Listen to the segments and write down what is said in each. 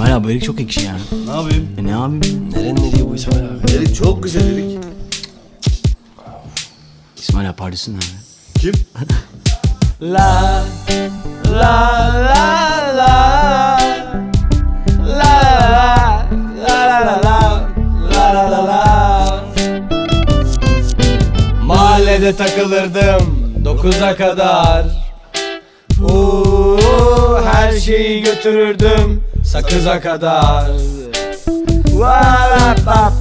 abi bu erik çok ekşi ya. Ne yapayım? E ne yapayım? Nerenin ne diyor bu İsmail abi? Erik çok güzel erik. İsmail abi pardesün abi. Kim? La la la la la la la la la la la la Mahallede takılırdım dokuza kadar Uuu şeyi götürürdüm sakıza kadar.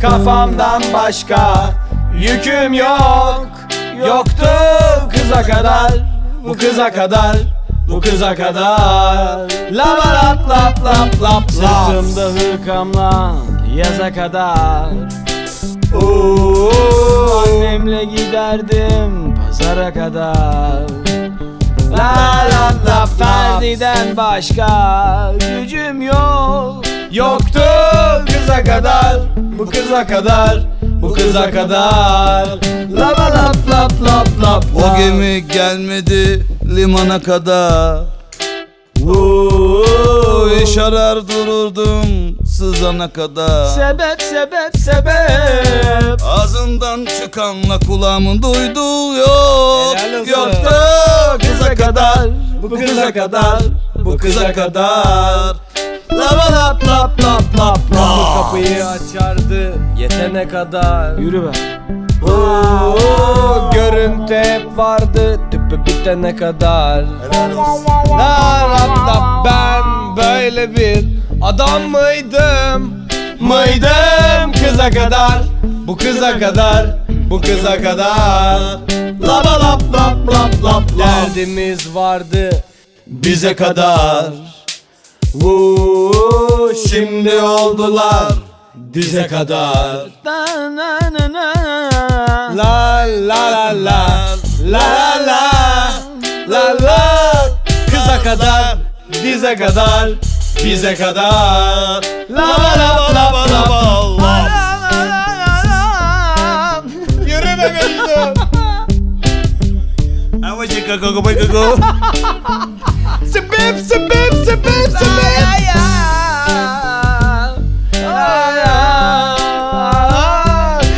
Kafamdan başka yüküm yok. Yoktu kıza kadar bu kıza kadar bu kıza kadar. Lava lap lap lap lap. Sırtımda hırkamla yaza kadar. Oo, annemle giderdim pazara kadar Ferdi'den başka gücüm yok Yoktu kıza kadar Bu kıza kadar Bu kıza kadar Lava lap lap lap lap O gemi gelmedi limana kadar. Uuu, İş arar dururdum sızana kadar. Sebep sebep sebep Ağzından çıkanla kulağımın duyduğu yok. Kadar. Bu kıza kadar Bu kıza kadar Lava lap lap lap lap lap Kapıyı açardı yetene kadar. Yürü be Oo, görüntü hep vardı tüpü bitene kadar. La ben böyle bir adam mıydım? Mıydım kıza kadar Bu kıza kadar Bu kıza kadar. Lava lap lap lap lap lap Derdimiz vardı Bize kadar. Uuu şimdi oldular. Dize kadar. La la la la. La la la. La la. Kıza kadar Dize kadar Bize kadar. Lava lava lava lava de Mecnun. Ama şey kaka kaka kaka. Sebep sebep sebep sebep.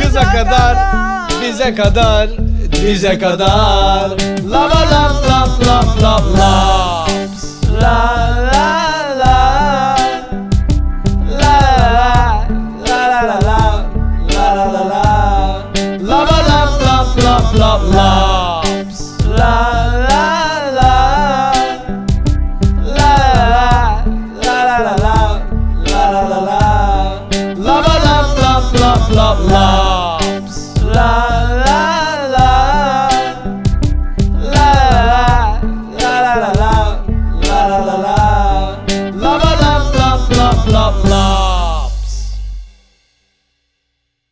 Kıza kadar bize kadar bize kadar la la la la la la ลอบลา